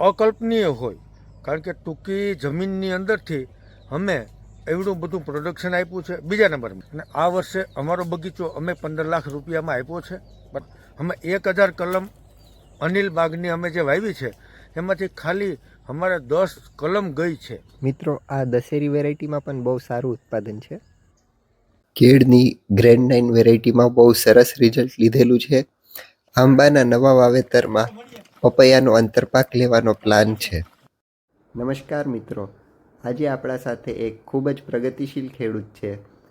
અકલ્પનીય હોય. કારણ કે ટૂંકી જમીનની અંદરથી અમે એવડું બધું પ્રોડક્શન આપ્યું છે બીજા નંબરમાં. અને આ વર્ષે અમારો બગીચો અમે પંદર લાખ રૂપિયામાં આપ્યો છે. બટ અમે એક હજાર કલમ અનિલ બાગની અમે જે વાવી છે એમાંથી ખાલી અમારે દસ કલમ ગઈ છે. મિત્રો આ દશેરી વેરાયટીમાં પણ બહુ સારું ઉત્પાદન છે. કેળની ગ્રેન્ડ નાઇન વેરાયટીમાં બહુ સરસ રિઝલ્ટ લીધેલું છે. આંબાના નવા વાવેતરમાં પપૈયાનો અંતરપાક લેવાનો પ્લાન છે. નમસ્કાર મિત્રો. આજે આપણા સાથે એક ખૂબ જ પ્રગતિશીલ ખેડૂત છે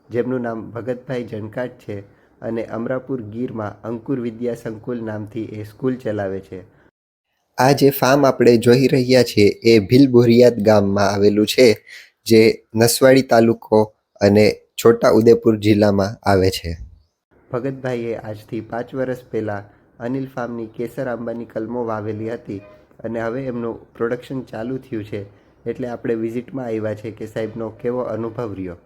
જેમનું નામ ભગતભાઈ જણકાટ છે અને અમરાપુર ગીરમાં અંકુર વિદ્યા સંકુલ નામથી એ સ્કૂલ ચલાવે છે. આ જે ફાર્મ આપણે જોઈ રહ્યા છીએ એ ભીલ બોરિયાદ ગામમાં આવેલું છે જે નસવાડી તાલુકો અને છોટા ઉદેપુર જિલ્લામાં આવે છે. ભગતભાઈએ આજથી પાંચ વર્ષ પહેલાં અનિલ ફાર્મની કેસર આંબાની કલમો વાવેલી હતી અને હવે એમનું પ્રોડક્શન ચાલુ થયું છે. એટલે આપણે વિઝિટમાં આવ્યા છે કે સાહેબનો કેવો અનુભવ રહ્યો.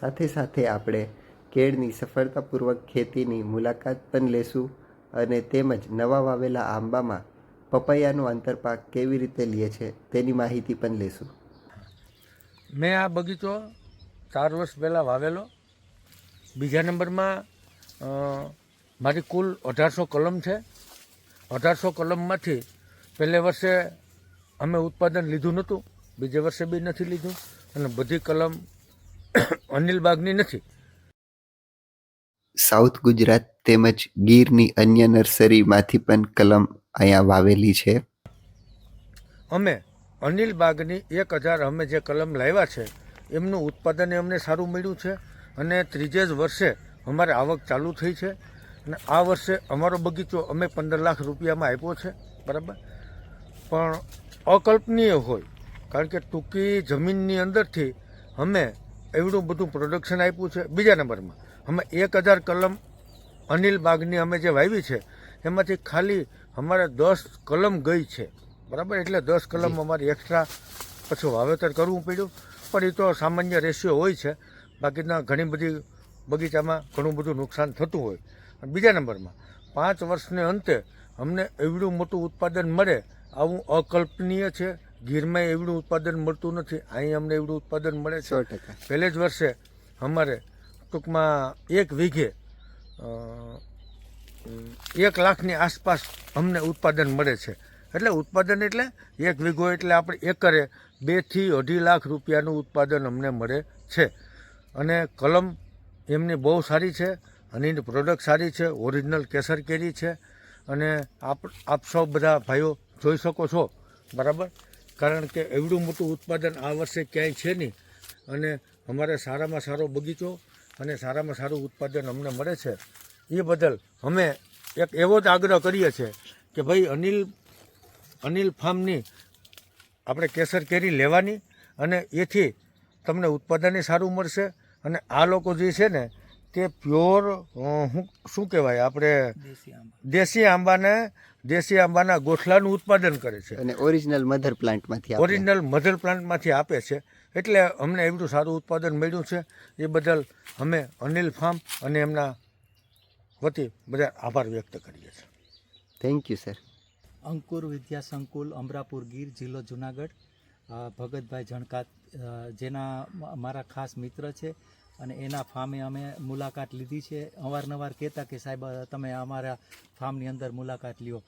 સાથે સાથે આપણે કેળની સફળતાપૂર્વક ખેતીની મુલાકાત પણ લેશું અને તેમજ નવા વાવેલા આંબામાં પપૈયાનું આંતરપાક કેવી રીતે લે છે તેની માહિતી પણ લેશું. મેં આ બગીચો ચાર વર્ષ પહેલાં વાવેલો. બીજા નંબરમાં મારી કુલ અઢારસો કલમ છે. અઢારસો કલમમાંથી પહેલે વર્ષે અમે ઉત્પાદન લીધું નહોતું. બીજે વર્ષે બી નથી લીધું. અને બધી કલમ અનિલ બાગની નથી. સાઉથ ગુજરાત તેમજ ગીરની અન્ય નર્સરીમાંથી પણ કલમ અહીંયા વાવેલી છે. અમે અનિલ બાગની એક હજાર અમે જે કલમ લાવ્યા છે એમનું ઉત્પાદન અમને સારું મળ્યું છે. અને ત્રીજે જ વર્ષે અમારે આવક ચાલુ થઈ છે. અને આ વર્ષે અમારો બગીચો અમે પંદર લાખ રૂપિયામાં આપ્યો છે બરાબર? પણ અકલ્પનીય હોય કારણ કે ટૂંકી જમીનની અંદરથી અમે એવડું બધું પ્રોડક્શન આપ્યું છે બીજા નંબરમાં. અમે એક હજાર કલમ અનિલ બાગની અમે જે વાવી છે એમાંથી ખાલી અમારે દસ કલમ ગઈ છે બરાબર? એટલે દસ કલમ અમારે એક્સ્ટ્રા પછી વાવેતર કરવું પડ્યું. પણ એ તો સામાન્ય રેશિયો હોય છે. બાકીના ઘણી બધી બગીચામાં ઘણું બધું નુકસાન થતું હોય. બીજા નંબરમાં પાંચ વર્ષને અંતે અમને એવડું મોટું ઉત્પાદન મળે આવું અકલ્પનીય છે. ગીરમાં એવડું ઉત્પાદન મળતું નથી. અહીં અમને એવડું ઉત્પાદન મળે છે. પહેલે જ વર્ષે અમારે ટૂંકમાં એક વીઘે એક લાખની આસપાસ અમને ઉત્પાદન મળે છે. એટલે ઉત્પાદન એટલે એક વીઘો એટલે આપણે એકરે બેથી અઢી લાખ રૂપિયાનું ઉત્પાદન અમને મળે છે. અને કલમ એમની બહુ સારી છે. અને પ્રોડક્ટ સારી છે ઓરિજિનલ કેસર કેરી છે. અને આપ આપ સૌ બધા ભાઈઓ જોઈ શકો છો, બરાબર? કારણ કે એવડું મોટું ઉત્પાદન આ વર્ષે ક્યાંય છે નહીં. અને અમારે સારામાં સારો બગીચો અને સારામાં સારું ઉત્પાદન અમને મળે છે. એ બદલ અમે એક એવો જ આગ્રહ કરીએ છીએ કે ભાઈ અનિલ અનિલ ફાર્મની આપણે કેસર કેરી લેવાની અને એથી તમને ઉત્પાદનય સારું મળશે. અને આ લોકો જે છે ને તે પ્યોર હું શું કહેવાય? આપણે દેશી આંબાને દેશી આંબાના ગોઠલાનું ઉત્પાદન કરે છે. અને ઓરિજિનલ મધર પ્લાન્ટમાંથી ઓરિજિનલ મધર પ્લાન્ટમાંથી આપે છે. એટલે અમને એટલું સારું ઉત્પાદન મળ્યું છે. એ બદલ અમે અનિલ ફાર્મ અને એમના વતી બધા આભાર વ્યક્ત કરીએ છીએ. Thank you sir Ankur Vidya Sankul Amarapur Gir જિલ્લો જુનાગઢ. ભગતભાઈ જણકાત જેના મારા ખાસ મિત્ર છે. અને એના ફાર્મે અમે મુલાકાત લીધી છે. અવારનવાર કહેતા કે સાહેબ, તમે અમારા ફાર્મની અંદર મુલાકાત લ્યો.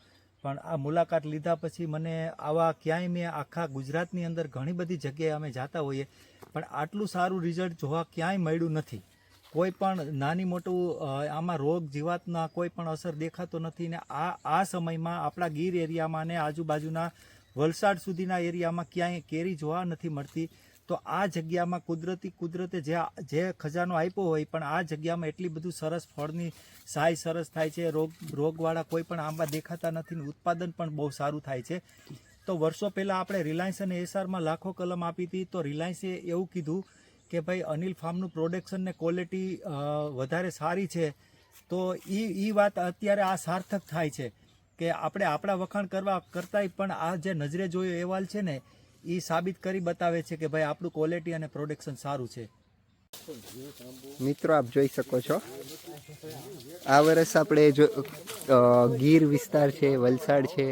પણ આ મુલાકાત લીધા પછી મને આવા ક્યાંય મેં આખા ગુજરાતની અંદર ઘણી બધી જગ્યાએ અમે જાતા હોઈએ, પણ આટલું સારું રિઝલ્ટ જોવા ક્યાંય મળ્યું નથી. કોઈ પણ નાની મોટું આમાં રોગ જીવાતના કોઈ પણ અસર દેખાતો નથી ને આ આ સમયમાં આપણા ગીર એરિયામાં ને આજુબાજુના વલસાડ સુધીના એરિયામાં ક્યાંય કેરી જોવા નથી મળતી. તો આ જગ્યામાં કુદરતી કુદરતે જે જે ખજાનો આપ્યો હોય, પણ આ જગ્યામાં એટલી બધું સરસ ફળની સાય સરસ થાય છે. રોગ રોગવાળા કોઈ પણ આંબા દેખાતા નથી ને ઉત્પાદન પણ બહુ સારું થાય છે. તો વર્ષો પહેલાં આપણે રિલાયન્સ અને એસઆરમાં લાખો કલમ આપી હતી. તો રિલાયન્સે એવું કીધું કે ભાઈ, અનિલ ફાર્મનું પ્રોડક્શન ને ક્વોલિટી વધારે સારી છે. તો એ એ વાત અત્યારે આ સાર્થક થાય છે કે આપણે આપણા વખાણ કરવા કરતાંય પણ આ જે નજરે જોયો અહેવાલ છે ને એ સાબિત કરી બતાવે છે કે ભાઈ આપણું ક્વોલિટી અને પ્રોડક્શન સારું છે. મિત્રો, આપ જોઈ શકો છો. આ વર્ષ આપણે જો ગીર વિસ્તાર છે, વલસાડ છે,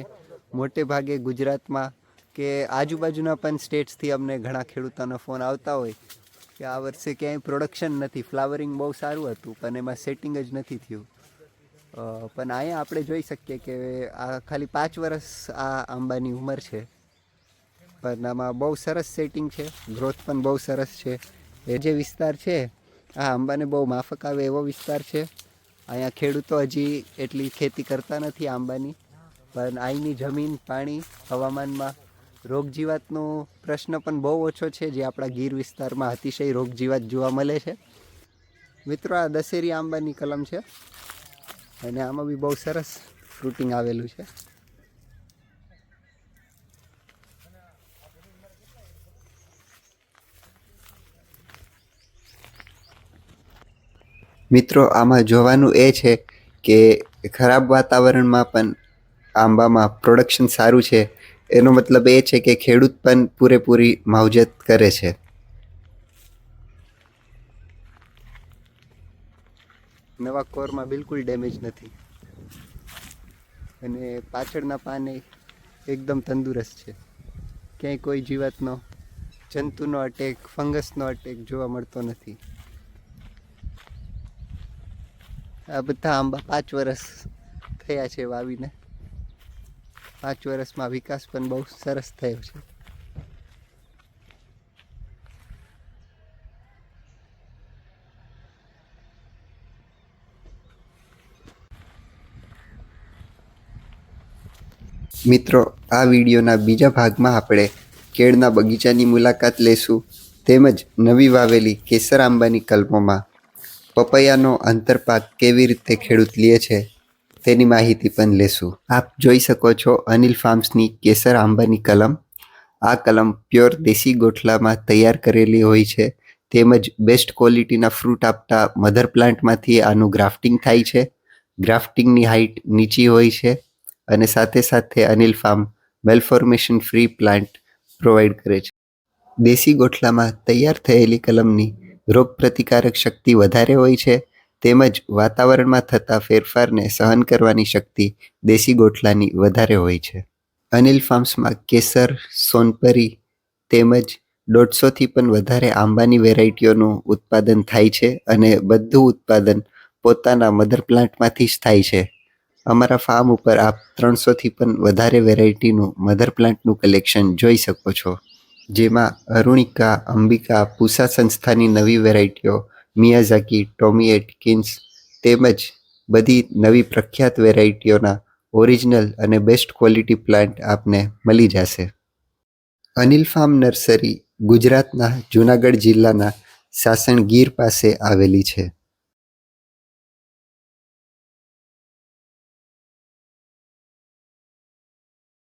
મોટે ભાગે ગુજરાતમાં કે આજુબાજુના પણ સ્ટેટ્સથી અમને ઘણા ખેડૂતોના ફોન આવતા હોય કે આ વર્ષે ક્યાંય પ્રોડક્શન નથી. ફ્લાવરિંગ બહુ સારું હતું, પણ એમાં સેટિંગ જ નથી થયું. પણ અહીંયા આપણે જોઈ શકીએ કે આ ખાલી પાંચ વર્ષ આ આંબાની ઉંમર છે. પણ આમાં બહુ સરસ સેટિંગ છે. ગ્રોથ પણ બહુ સરસ છે. એ જે વિસ્તાર છે, આ આંબાને બહુ માફક આવે એવો વિસ્તાર છે. અહીંયા ખેડૂતો હજી એટલી ખેતી કરતા નથી આંબાની, પણ અહીંની જમીન, પાણી, હવામાનમાં રોગજીવાતનો પ્રશ્ન પણ બહુ ઓછો છે, જે આપણા ગીર વિસ્તારમાં અતિશય રોગજીવાત જોવા મળે છે. મિત્રો, આ દશેરી આંબાની કલમ છે. અને આમાં બી બહુ સરસ ફ્રૂટિંગ આવેલું છે. મિત્રો, આમાં જોવાનું એ છે કે ખરાબ વાતાવરણમાં પણ આંબામાં પ્રોડક્શન સારું છે. એનો મતલબ એ છે કે ખેડૂત પણ પૂરેપૂરી માવજત કરે છે. નવા કોરમાં બિલકુલ ડેમેજ નથી. અને પાછળના પાને એકદમ તંદુરસ્ત છે. ક્યાંય કોઈ જીવાતનો જંતુનો અટેક ફંગસનો અટેક જોવા મળતો નથી. આ બધા આંબા પાંચ વર્ષ થયા છે વાવીને. પાંચ વર્ષમાં વિકાસ પણ બહુ સરસ થયો છે. મિત્રો, આ વિડીયોના બીજા ભાગમાં આપણે કેળના બગીચાની મુલાકાત લેશું. તેમજ નવી વાવેલી કેસર આંબાની કલમોમાં પપૈયાનો આંતરપાક કેવી રીતે ખેડૂત લે છે તેની માહિતી પણ લેશું. આપ જોઈ શકો છો અનિલ ફાર્મ્સની કેસર આંબાની કલમ. આ કલમ પ્યોર દેશી ગોઠલામાં તૈયાર કરેલી હોય છે. તેમજ બેસ્ટ ક્વોલિટીના ફ્રૂટ આપતા મધર પ્લાન્ટમાંથી આનું ગ્રાફ્ટિંગ થાય છે. ગ્રાફ્ટિંગની હાઇટ નીચી હોય છે અને સાથે સાથે Anil farm malformation free plant provide કરે છે. દેશી ગોઠલામાં તૈયાર થયેલી કલમની રોગ પ્રતિકારક શક્તિ વધારે હોય છે, તેમજ વાતાવરણમાં થતા ફેરફારને સહન કરવાની શક્તિ દેશી ગોઠલાની વધારે હોય છે. અનિલ ફાર્મ્સમાં કેસર, સોનપરી તેમજ દોઢસોથી પણ વધારે આંબાની વેરાયટીઓનું ઉત્પાદન થાય છે અને બધું ઉત્પાદન પોતાના મધર પ્લાન્ટમાંથી જ થાય છે. અમારા ફાર્મ ઉપર આપ ત્રણસોથી પણ વધારે વેરાયટીનું મધર પ્લાન્ટનું કલેક્શન જોઈ શકો છો. જેમાં અરુણિકા, અંબિકા, પૂસા સંસ્થાની નવી વેરાયટીઓ, મિયાઝાકી, ટોમી એટકિન્સ તેમજ બધી નવી પ્રખ્યાત વેરાયટીઓના ઓરિજિનલ અને બેસ્ટ ક્વોલિટી પ્લાન્ટ આપને મળી જશે. અનિલ ફાર્મ નર્સરી ગુજરાતના જૂનાગઢ જિલ્લાના સાસણ ગીર પાસે આવેલી છે.